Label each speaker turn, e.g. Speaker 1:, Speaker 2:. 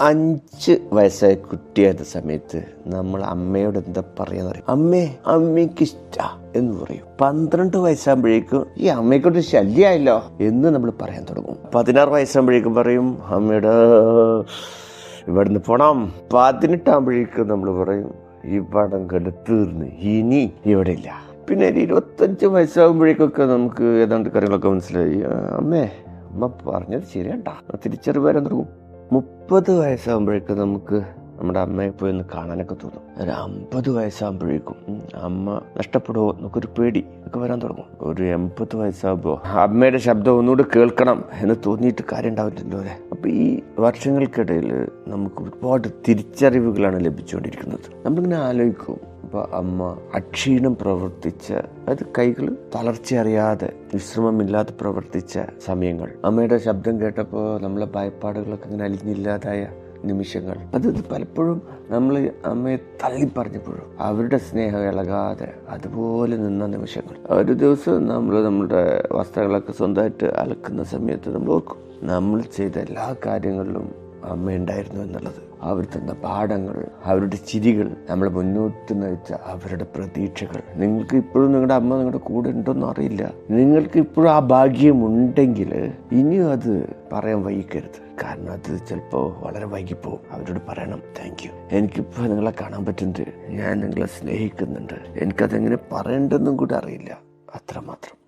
Speaker 1: അഞ്ച് വയസ്സായ കുട്ടിയായിരുന്ന സമയത്ത് നമ്മൾ അമ്മയോട് എന്താ പറയാന്ന് പറയും? അമ്മേ അമ്മയ്ക്ക് ഇഷ്ട എന്ന് പറയും. പന്ത്രണ്ട് വയസ്സാകുമ്പോഴേക്കും ഈ അമ്മയെക്കൊണ്ട് ശല്യമായല്ലോ എന്ന് നമ്മൾ പറയാൻ തുടങ്ങും. പതിനാറ് വയസ്സാകുമ്പോഴേക്കും പറയും അമ്മയുടെ ഇവിടുന്ന് പോണം. പതിനെട്ടാകുമ്പോഴേക്കും നമ്മൾ പറയും ഈ പടം കണ്ട് തീർന്ന് ഇനി ഇവിടെ ഇല്ല പിന്നെ ഒരു ഇരുപത്തഞ്ച് വയസ്സാകുമ്പോഴേക്കൊക്കെ നമുക്ക് ഏതാണ്ട് കാര്യങ്ങളൊക്കെ മനസ്സിലായി. അമ്മേ അമ്മ പറഞ്ഞത് ശരിയാണ്ടാ. തിരിച്ചറിവ് വരാൻ തുടങ്ങും. മുപ്പത് വയസ്സാകുമ്പോഴേക്കും നമുക്ക് നമ്മുടെ അമ്മയെ പോയി ഒന്ന് കാണാനൊക്കെ തോന്നും. ഒരു അമ്പത് വയസ്സാകുമ്പോഴേക്കും അമ്മ നഷ്ടപ്പെടുമോ നമുക്കൊരു പേടി ഒക്കെ വരാൻ തുടങ്ങും. ഒരു എൺപത് വയസ്സാകുമ്പോൾ അമ്മയുടെ ശബ്ദം ഒന്നുകൂടി കേൾക്കണം എന്ന് തോന്നിയിട്ട് കാര്യം ഉണ്ടാവില്ലല്ലോ അല്ലേ? അപ്പോൾ ഈ വർഷങ്ങൾക്കിടയിൽ നമുക്ക് ഒരുപാട് തിരിച്ചറിവുകളാണ് ലഭിച്ചുകൊണ്ടിരിക്കുന്നത്. നമ്മളിങ്ങനെ ആലോചിക്കും അപ്പോൾ അമ്മ അക്ഷീണം പ്രവർത്തിച്ച അത് കൈകൾ തളർച്ച അറിയാതെ വിശ്രമമില്ലാതെ പ്രവർത്തിച്ച സമയങ്ങൾ. അമ്മയുടെ ശബ്ദം കേട്ടപ്പോൾ നമ്മളെ ഭയപ്പാടുകളൊക്കെ ഇങ്ങനെ അലിഞ്ഞില്ലാതായ നിമിഷങ്ങൾ. അത് പലപ്പോഴും നമ്മൾ അമ്മയെ തള്ളി പറഞ്ഞപ്പോഴും അവരുടെ സ്നേഹം ഇളകാതെ അതുപോലെ നിന്ന നിമിഷങ്ങൾ. ഒരു ദിവസം നമ്മൾ നമ്മുടെ വസ്ത്രങ്ങളൊക്കെ സ്വന്തമായിട്ട് അലക്കുന്ന സമയത്ത് നമ്മൾ ഓർക്കും നമ്മൾ ചെയ്ത എല്ലാ കാര്യങ്ങളിലും അമ്മ ഉണ്ടായിരുന്നു എന്നുള്ളത്. അവർ തന്ന പാഠങ്ങൾ അവരുടെ ചിരികൾ നമ്മളെ മുന്നോട്ട് നയിച്ച അവരുടെ പ്രതീക്ഷകൾ. നിങ്ങൾക്ക് ഇപ്പോഴും നിങ്ങളുടെ അമ്മ നിങ്ങളുടെ കൂടെ ഉണ്ടോന്നും അറിയില്ല. നിങ്ങൾക്ക് ഇപ്പോഴും ആ ഭാഗ്യമുണ്ടെങ്കിൽ ഇനിയും അത് പറയാൻ വൈകരുത്. കാരണം അത് ചിലപ്പോൾ വളരെ വൈകിപ്പോവും. അവരോട് പറയണം താങ്ക് യു എനിക്കിപ്പോൾ നിങ്ങളെ കാണാൻ പറ്റുന്നുണ്ട് ഞാൻ നിങ്ങളെ സ്നേഹിക്കുന്നുണ്ട്. എനിക്കതെങ്ങനെ പറയണ്ടെന്നും കൂടി അറിയില്ല. അത്രമാത്രം.